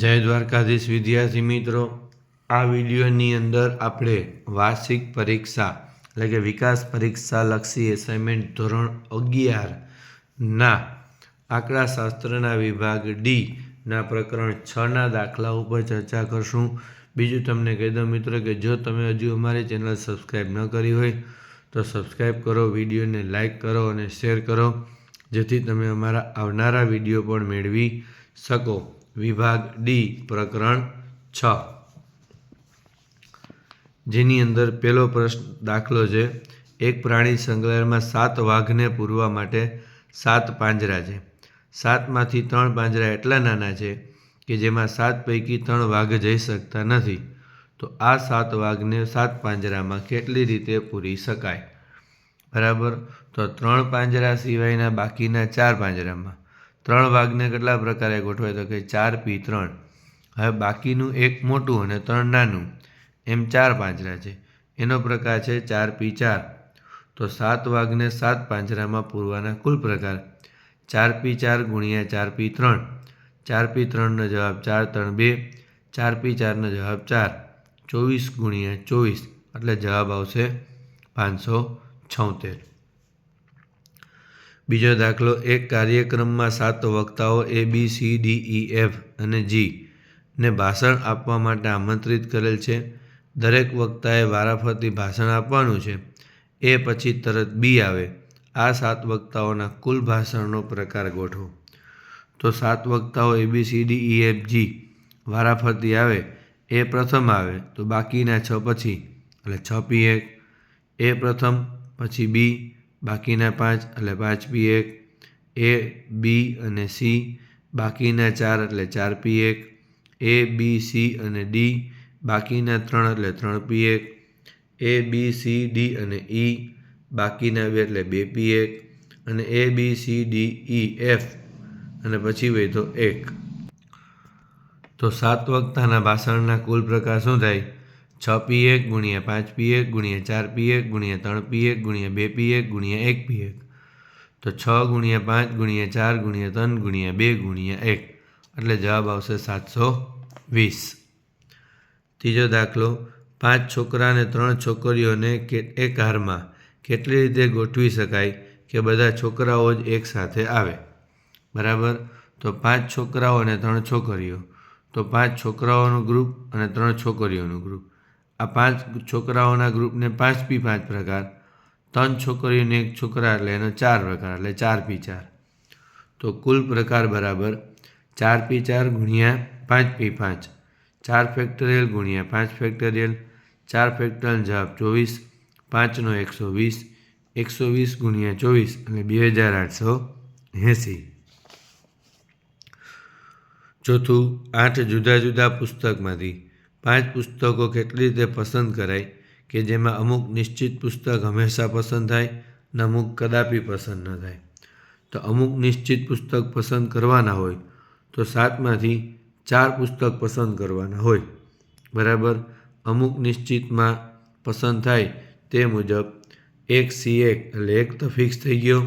જય દ્વારકાધીશ વિદ્યાર્થી મિત્રો, આ વિડીયોની અંદર આપણે વાર્ષિક પરીક્ષા, એટલે કે વિકાસ પરીક્ષા લક્ષી એસાઇનમેન્ટ ધોરણ અગિયારના આંકડાશાસ્ત્રના વિભાગ ડી ના પ્રકરણ છના દાખલા ઉપર ચર્ચા કરશું. બીજું તમને કહી દઉં મિત્રો કે જો તમે હજુ અમારી ચેનલ સબસ્ક્રાઈબ ન કરી હોય, તો સબસ્ક્રાઈબ કરો, વિડીયોને લાઇક કરો અને શેર કરો, જેથી તમે અમારા આવનારા વીડિયો પણ મેળવી શકો. વિભાગ ડી, પ્રકરણ છ. જેની અંદર પહેલો પ્રશ્ન દાખલો છે. એક પ્રાણી સંગ્રહાલયમાં સાત વાઘને પૂરવા માટે સાત પાંજરા છે. સાતમાંથી ત્રણ પાંજરા એટલા નાના છે કે જેમાં સાત પૈકી ત્રણ વાઘ જઈ શકતા નથી. તો આ સાત વાઘને સાત પાંજરામાં કેટલી રીતે પૂરી શકાય? બરાબર? તો ત્રણ પાંજરા સિવાયના બાકીના ચાર પાંજરામાં. ત્રણ વાઘને કેટલા પ્રકારે ગોઠવાય? તો કે ચાર પી ત્રણ. હવે બાકીનું એક મોટું અને ત્રણ નાનું. એમ ચાર પાંજરા છે. એનો પ્રકાર છે ચાર પી ચાર. તો સાત વાઘને સાત પાંજરામાં પૂરવાના કુલ પ્રકાર. ચાર પી ચાર ગુણ્યા ચાર પી ત્રણ. ચાર પી ત્રણનો જવાબ ચાર ત્રણ બે. ચાર પી ચારનો જવાબ ચાર. ચોવીસ ગુણ્યા ચોવીસ. એટલે જવાબ આવશે પાંચસો છોતેર. બીજો દાખલો, એક કાર્યક્રમમાં સાત વક્તાઓ A B C D E F અને જી ને ભાષણ આપવા માટે આમંત્રિત કરેલ છે. દરેક વક્તાએ વારાફરતી ભાષણ આપવાનું છે. એ પછી તરત બી આવે. આ સાત વક્તાઓના કુલ ભાષણનો પ્રકાર ગોઠવો. તો સાત વક્તાઓ A B C D E F G વારાફરતી આવે. એ પ્રથમ આવે, તો બાકીના છ પછી, એટલે છ પી એક એ પ્રથમ, પછી બી બાકીના પાંચ એટલે પાંચ પી એક, એ, બી અને સી, બાકીના ચાર એટલે ચાર પી એક, એ, બી, સી અને ડી, બાકીના ત્રણ એટલે ત્રણ પી એક, એ, બી, સી, ડી અને ઈ, બાકીના બે એટલે બે પી એક અને A, B, C, D, E, F અને પછી વહેતો એક. તો સાત વખતાના ભાષણના કુલ પ્રકાર શું થાય? છ પી એક ગુણ્યા પાંચ પી એક ગુણ્યા ચાર પી એક ગુણ્યા ત્રણ પી એક ગુણ્યા બે પી એક ગુણ્યા એક પી એક તો છ ગુણ્યા પાંચ ગુણ્યા ચાર ગુણ્યા ત્રણ ગુણ્યા બે ગુણ્યા એક. એટલે જવાબ આવશે સાતસો વીસ. ત્રીજો દાખલો, પાંચ છોકરા અને ત્રણ છોકરીઓને કે એક હારમાં કેટલી રીતે ગોઠવી શકાય કે બધા છોકરાઓ જ એકસાથે આવે? બરાબર? તો પાંચ છોકરાઓ અને ત્રણ છોકરીઓ. તો પાંચ છોકરાઓનું ગ્રુપ અને ત્રણ છોકરીઓનું ગ્રુપ આ પાંચ છોકરાઓના ગ્રુપને પાંચ પી પાંચ પ્રકાર. ત્રણ છોકરીઓને એક છોકરા એટલે એનો ચાર પ્રકાર એટલે ચાર પી ચાર. તો કુલ પ્રકાર બરાબર ચાર પી ચાર ગુણ્યા પાંચ પી પાંચ. ચાર ફેક્ટરિયલ ગુણ્યા પાંચ ફેક્ટરિયલ. ચાર ફેક્ટરિયલ જવાબ ચોવીસ. પાંચનો એકસો વીસ. એકસો વીસ ગુણ્યા ચોવીસ એટલે બે હજાર આઠસો એંસી. ચોથું, આઠ જુદા જુદા પુસ્તકમાંથી. પાંચ પુસ્તકો કેટલી રીતે પસંદ કરાય કે જેમાં અમુક નિશ્ચિત પુસ્તક હંમેશા પસંદ થાય ને અમુક કદાપી પસંદ ન થાય. તો અમુક નિશ્ચિત પુસ્તક પસંદ કરવાના હોય તો સાતમાંથી ચાર પુસ્તક પસંદ કરવાના હોય. બરાબર? અમુક નિશ્ચિતમાં પસંદ થાય તે મુજબ એક સી એક એટલે એક તો ફિક્સ થઈ ગયો.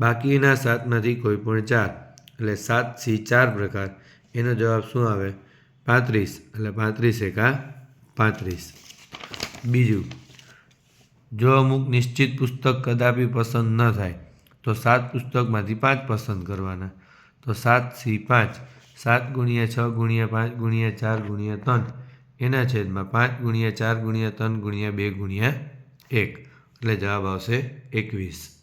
બાકીના સાતમાંથી કોઈ પણ ચાર એટલે સાત સી ચાર પ્રકાર. એનો જવાબ શું આવે? પાંત્રીસ, એટલે પાંત્રીસ એકા પાંત્રીસ. બીજું, જો અમુક નિશ્ચિત પુસ્તક કદાપી પસંદ ન થાય, તો સાત પુસ્તકમાંથી પાંચ પસંદ કરવાના. તો સાત સી પાંચ, સાત ગુણ્યા છ ગુણ્યા પાંચ ગુણ્યા ચાર ગુણ્યા ત્રણ, એના છેદમાં પાંચ ગુણ્યા ચાર ગુણ્યા ત્રણ ગુણ્યા બે ગુણ્યા એક, એટલે જવાબ આવશે એકવીસ.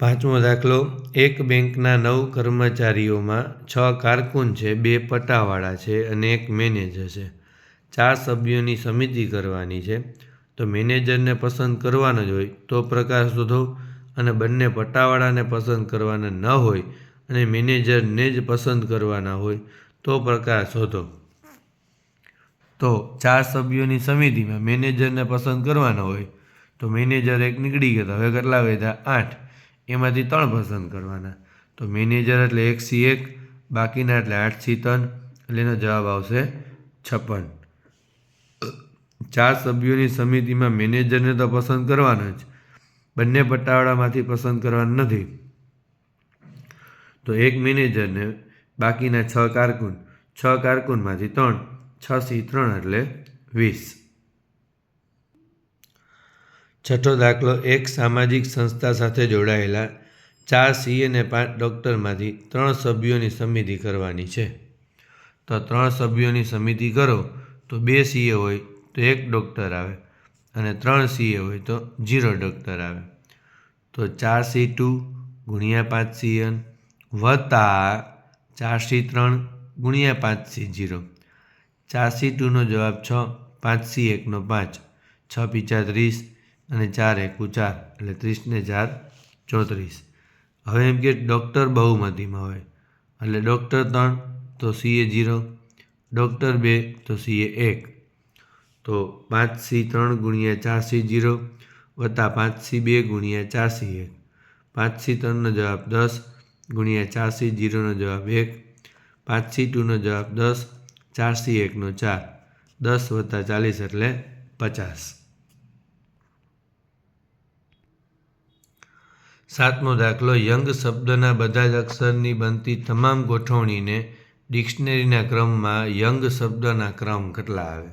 પાંચમો દાખલો, એક બેંકના નવ કર્મચારીઓમાં છ કારકુન છે, બે પટ્ટાવાળા છે અને એક મેનેજર છે. ચાર સભ્યોની સમિતિ કરવાની છે. તો મેનેજરને પસંદ કરવાનો જ હોય તો પ્રકાર શોધો અને બંને પટ્ટાવાળાને પસંદ કરવાના ન હોય અને મેનેજરને જ પસંદ કરવાના હોય તો પ્રકાર શોધો. તો ચાર સભ્યોની સમિતિમાં મેનેજરને પસંદ કરવાનો હોય તો મેનેજર એક નીકળી ગયો હવે કેટલા વધ્યા? આઠ. એમાંથી ત્રણ પસંદ કરવાના. તો મેનેજર એટલે એક સી એક, બાકીના એટલે આઠ સી ત્રણ, એટલે એનો જવાબ આવશે છપ્પન. ચાર સભ્યોની સમિતિમાં મેનેજરને તો પસંદ કરવાનો જ. બંને પટ્ટાવાળામાંથી પસંદ કરવાનું નથી. તો એક મેનેજરને બાકીના છ કારકુન, છ કારકુનમાંથી ત્રણ, છ સી ત્રણ એટલે વીસ. છઠ્ઠો દાખલો એક સામાજિક સંસ્થા સાથે જોડાયેલા ચાર સી અને પાંચ ડૉક્ટરમાંથી ત્રણ સભ્યોની સમિતિ કરવાની છે. તો ત્રણ સભ્યોની સમિતિ કરો તો બે સીએ હોય તો એક ડૉક્ટર આવે અને ત્રણ સીએ હોય તો જીરો ડૉક્ટર આવે. તો ચાર સી ટુ ગુણ્યા પાંચ સી એન વત્તા ચાર સી ત્રણ ગુણ્યા પાંચ સી જીરો. ચાર સી ટુનો જવાબ છ, પાંચ સી એકનો પાંચ, છ પીચા ત્રીસ અને ચાર એકુ ચાર એટલે ત્રીસને ચાર, ચોત્રીસ. હવે એમ કે ડૉક્ટર બહુમતીમાં હોય. એટલે ડૉક્ટર ત્રણ, તો સી એ જીરો ડૉક્ટર બે, તો સી એ એક. તો પાંચ સી ત્રણ ગુણ્યા ચાર સી જીરો વત્તા પાંચ સી બે ગુણ્યા ચાર સી એક. પાંચ સી ત્રણનો જવાબ દસ, ગુણ્યા ચાર સી જીરોનો જવાબ એક. પાંચ સી ટુનો જવાબ દસ, ચાર સી એકનો ચાર. દસ વત્તા ચાલીસ એટલે પચાસ. સાતમો દાખલો, યંગ શબ્દના બધા જ અક્ષરની બનતી તમામ ગોઠવણીને ડિક્શનરીના ક્રમમાં યંગ શબ્દના ક્રમ કેટલા આવે?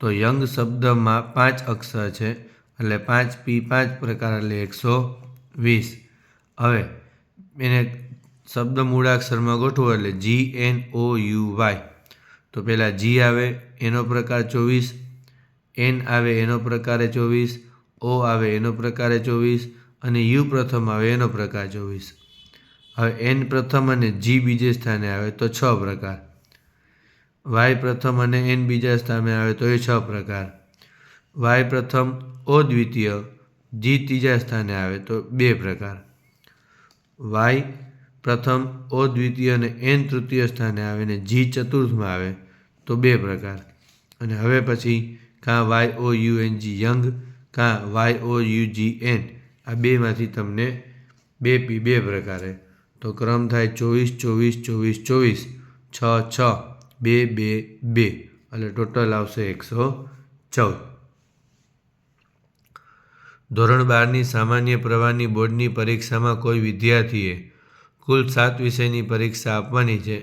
તો યંગ શબ્દમાં પાંચ અક્ષર છે, એટલે પાંચ પી પાંચ પ્રકાર, એટલે એકસો વીસ. હવે, એને શબ્દ મૂળાક્ષરમાં ગોઠવો, એટલે G N O U Y. તો પહેલાં જી આવે, એનો પ્રકાર ચોવીસ. એન આવે, એનો પ્રકારે ચોવીસ. ઓ આવે, એનો પ્રકારે ચોવીસ. અને યુ પ્રથમ આવે, એનો પ્રકાર ચોવીસ. હવે એન પ્રથમ અને જી બીજે સ્થાને આવે, તો છ પ્રકાર. વાય પ્રથમ અને એન બીજા સ્થાને આવે, તો એ છ પ્રકાર. વાય પ્રથમ ઓ દ્વિતીય જી ત્રીજા સ્થાને આવે, તો બે પ્રકાર. વાય પ્રથમ ઓ દ્વિતીય અને એન તૃતીય સ્થાને આવે ને જી ચતુર્થમાં આવે, તો બે પ્રકાર. અને હવે પછી કાં Y O U N G young, કાં Y O U G N. આ બેમાંથી તમને બે પી, બે પ્રકારે. તો ક્રમ થાય ચોવીસ ચોવીસ ચોવીસ ચોવીસ. છ છ, બે બે બે. એટલે ટોટલ આવશે એકસો ચૌદ. ધોરણ બારની સામાન્ય પ્રવાહની બોર્ડની પરીક્ષામાં કોઈ વિદ્યાર્થીએ કુલ સાત વિષયની પરીક્ષા આપવાની છે.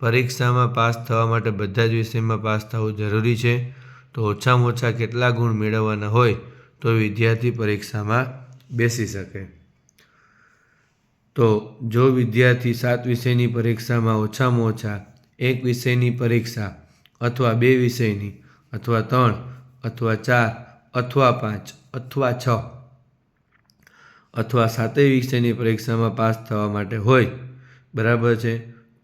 પરીક્ષામાં પાસ થવા માટે બધા જ વિષયમાં પાસ થવું જરૂરી છે. તો ઓછામાં ઓછા કેટલા ગુણ મેળવવાના હોય તો વિદ્યાર્થી પરીક્ષામાં બેસી શકે. તો જો વિદ્યાર્થી સાત વિષયની પરીક્ષામાં ઓછામાં ઓછા એક વિષયની પરીક્ષા અથવા બે વિષયની અથવા ત્રણ અથવા ચાર અથવા પાંચ અથવા છ અથવા સાતેય વિષયની પરીક્ષામાં પાસ થવા માટે હોય, બરાબર છે?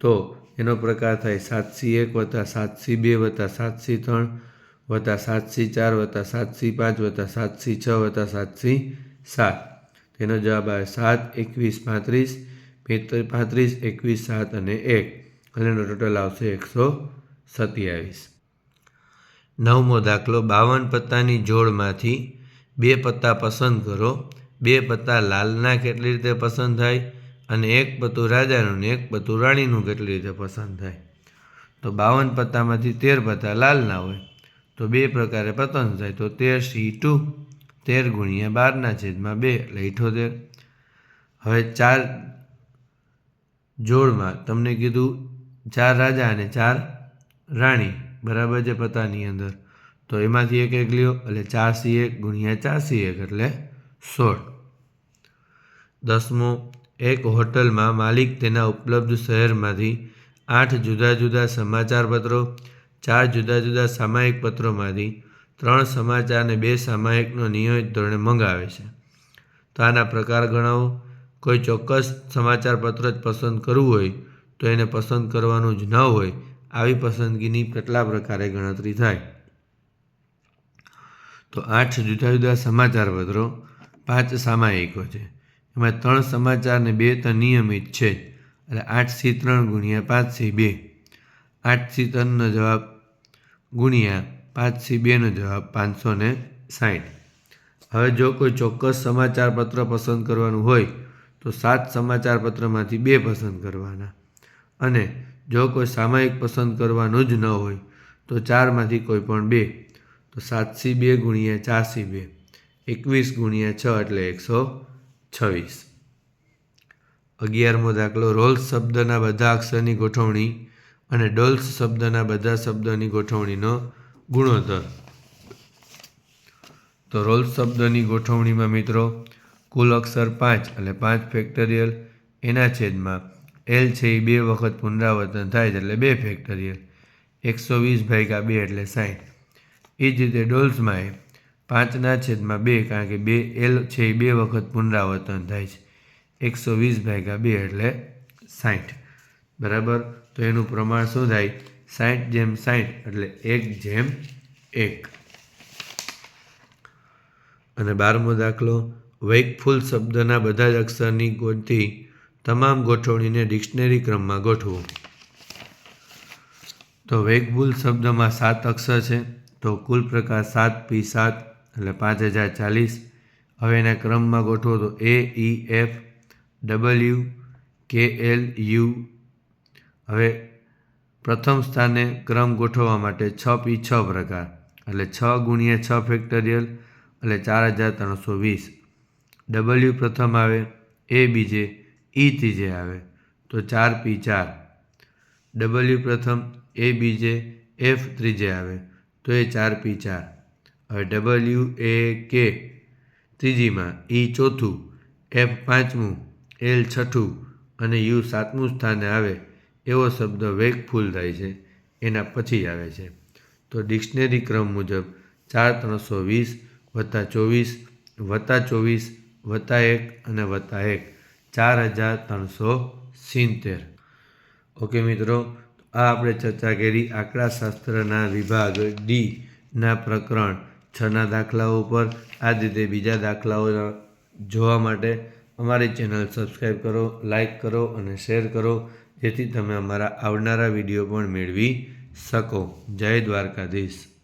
તો એનો પ્રકાર થાય સાતસી એક વત્તા સાતસી બે વત્તા સાતસી ત્રણ વત્તા સાતસી ચાર વત્તા સાતસી પાંચ વત્તા સાતસી છ વત્તા સાતસી સાત. તેનો જવાબ આવે સાત, એકવીસ, પાંત્રીસ પાંત્રીસ, એકવીસ, સાત અને એક. અને ટોટલ આવશે એકસો સત્યાવીસ. નવમો દાખલો, બાવન પત્તાની જોડમાંથી બે પત્તા પસંદ કરો. બે પત્તા લાલના કેટલી રીતે પસંદ થાય અને એક પત્તું રાજાનું ને એક પત્તું રાણીનું કેટલી રીતે પસંદ થાય. તો બાવન પત્તામાંથી તેર પત્તા લાલના હોય. તો બે પ્રકારે પસંદ થાય. તો તેર સી ટુ તેર ગુણ્યા બારના છેદમાં બે એટલે ઇઠોતેર. હવે ચાર જોડમાં તમને કીધું ચાર રાજા અને ચાર રાણી, બરાબર છે પતાની અંદર. તો એમાંથી એક એક લ્યો, એટલે ચાર સી એક ગુણ્યા ચાર સી એક એટલે સોળ. દસમો, એક હોટલમાં માલિક તેના ઉપલબ્ધ શહેરમાંથી આઠ જુદા જુદા સમાચાર પત્રો ચાર જુદા જુદા સામાયિક પત્રોમાંથી ત્રણ સમાચાર અને બે સામાયિકનો નિયમિત ધોરણે મંગાવે છે. તો આના પ્રકાર ગણાવો. કોઈ ચોક્કસ સમાચાર પત્ર જ પસંદ કરવું હોય તો એને પસંદ કરવાનું જ ન હોય, આવી પસંદગીની કેટલા પ્રકારે ગણતરી થાય? તો આઠ જુદા જુદા સમાચાર પત્રો પાંચ સામાયિકો છે. એમાં ત્રણ સમાચાર ને બે તો નિયમિત છે એટલે આઠથી ત્રણ ગુણ્યા પાંચથી બે. આઠથી ત્રણનો જવાબ ગુણ્યા પાંચથી બેનો જવાબ, પાંચસો ને સાહીઠ હવે જો કોઈ ચોક્કસ સમાચાર પત્ર પસંદ કરવાનું હોય, તો સાત સમાચાર પત્રમાંથી બે પસંદ કરવાના. અને જો કોઈ સામાયિક પસંદ કરવાનું જ ન હોય, તો ચારમાંથી કોઈ પણ બે. તો સાતસી બે ગુણ્યા ચારસી બે. એકવીસ ગુણ્યા છ એટલે એકસો છવ્વીસ. અગિયારમો દાખલો, રોલ્સ શબ્દના બધા અક્ષરની ગોઠવણી અને ડોલ્સ શબ્દના બધા શબ્દોની ગોઠવણીનો ગુણોત્તર તો રોલ્સ શબ્દની ગોઠવણીમાં મિત્રો, કુલ અક્ષર પાંચ એટલે પાંચ ફેક્ટરિયલ, એના છેદમાં એલ છે એ બે વખત પુનરાવર્તન થાય છે એટલે બે ફેક્ટરિયલ. એકસો વીસ ભાગ્યા બે એટલે સાઠ એ જ રીતે ડોલ્સમાં એ પાંચના છેદમાં બે કારણ કે બે એલ છે એ બે વખત પુનરાવર્તન થાય છે. એકસો વીસ ભાગ્યા બે એટલે સાઠ બરાબર? તો એનું પ્રમાણ શું થાય? સાઠ જેમ સાઠ એટલે એક જેમ એક. અને બારમો દાખલો વૈકફુલ શબ્દના બધા જ અક્ષરની ગોઠતી તમામ ગોઠવણીને ડિક્શનરી ક્રમમાં ગોઠવો. તો વેગફુલ શબ્દમાં સાત અક્ષર છે, તો કુલ પ્રકાર સાત, પી સાત એટલે પાંચ હજાર ચાલીસ. હવે એના ક્રમમાં ગોઠવો તો A, E, F, W, K, L, U. હવે પ્રથમ સ્થાને ક્રમ ગોઠવવા માટે છ પી છ પ્રકાર, એટલે છ ગુણ્યા છ ફેક્ટરિયલ, એટલે ચાર હજાર ત્રણસો વીસ. ડબલ્યુ પ્રથમ આવે એ બીજે ઈ ત્રીજે આવે, તો ચાર પી ચાર. ડબલ્યુ પ્રથમ એ બીજે એફ ત્રીજે આવે, તો એ ચાર પી ચાર. હવે ડબલ્યુ એ કે ત્રીજીમાં ઈ ચોથું એફ પાંચમું એલ છઠ્ઠું અને યુ સાતમું સ્થાને આવે એવો શબ્દ વેગફુલ થાય છે, એના પછી આવે છે. તો ડિક્શનરી ક્રમ મુજબ ચાર ત્રણસો વીસ વત્તા ચોવીસ વત્તા ચોવીસ વત્તા એક અને વત્તા એક, ચાર હજાર ત્રણસો સિત્તેર. ઓકે મિત્રો, આ આપણે ચર્ચા કરી આંકડાશાસ્ત્રના વિભાગ ડી ના પ્રકરણ છના દાખલાઓ પર આ જ રીતે બીજા દાખલાઓ જોવા માટે અમારી ચેનલ સબસ્ક્રાઈબ કરો લાઈક કરો અને શેર કરો. જેથી તમે અમારા આવનારા વીડિયો પણ મેળવી શકો. જય દ્વારકાધીશ.